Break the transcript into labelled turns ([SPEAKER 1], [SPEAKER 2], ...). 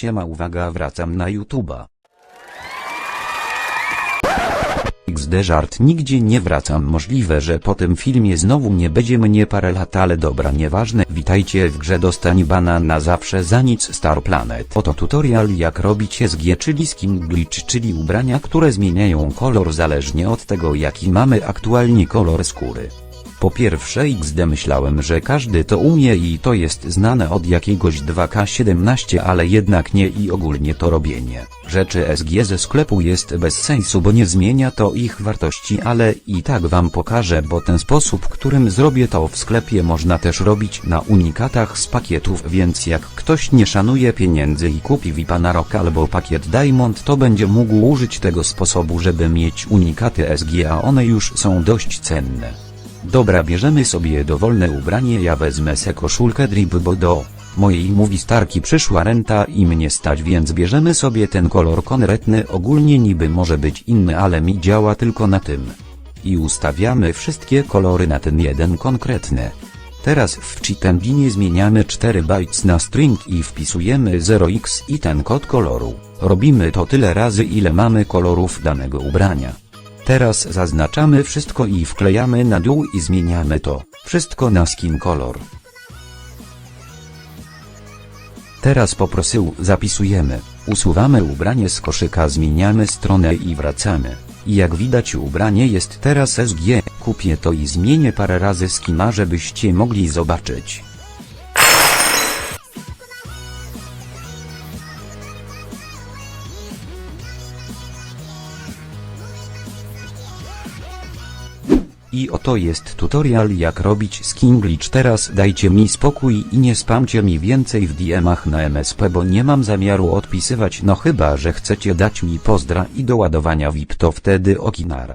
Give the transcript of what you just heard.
[SPEAKER 1] Siema uwaga wracam na YouTube'a. XD żart nigdzie nie wracam możliwe, że po tym filmie znowu nie będzie mnie parę lat ale dobra nieważne witajcie w grze dostań bana na zawsze za nic Star Planet Oto tutorial jak robić SG czyli skin glitch czyli ubrania które zmieniają kolor zależnie od tego jaki mamy aktualnie kolor skóry. Po pierwsze XD myślałem, że każdy to umie i to jest znane od jakiegoś 2K17 ale jednak nie i ogólnie to robienie rzeczy SG ze sklepu jest bez sensu bo nie zmienia to ich wartości ale i tak wam pokażę bo ten sposób którym zrobię to w sklepie można też robić na unikatach z pakietów więc jak ktoś nie szanuje pieniędzy i kupi VIPa na rok albo pakiet Diamond to będzie mógł użyć tego sposobu żeby mieć unikaty SG a one już są dość cenne. Dobra bierzemy sobie dowolne ubranie ja wezmę se koszulkę drip bo do mojej mówi starki przyszła renta i mnie stać więc bierzemy sobie ten kolor konkretny ogólnie niby może być inny ale mi działa tylko na tym. I ustawiamy wszystkie kolory na ten jeden konkretny. Teraz w cheat engine zmieniamy 4 bytes na string i wpisujemy 0x i ten kod koloru. Robimy to tyle razy ile mamy kolorów danego ubrania. Teraz zaznaczamy wszystko i wklejamy na dół i zmieniamy to wszystko na skin color. Teraz po prostu zapisujemy, usuwamy ubranie z koszyka zmieniamy stronę i wracamy. I jak widać ubranie jest teraz SG, kupię to i zmienię parę razy skina żebyście mogli zobaczyć. I oto jest tutorial jak robić skin glitch teraz dajcie mi spokój i nie spamcie mi więcej w DM-ach na MSP bo nie mam zamiaru odpisywać no chyba że chcecie dać mi pozdra i do ładowania VIP to wtedy okinar.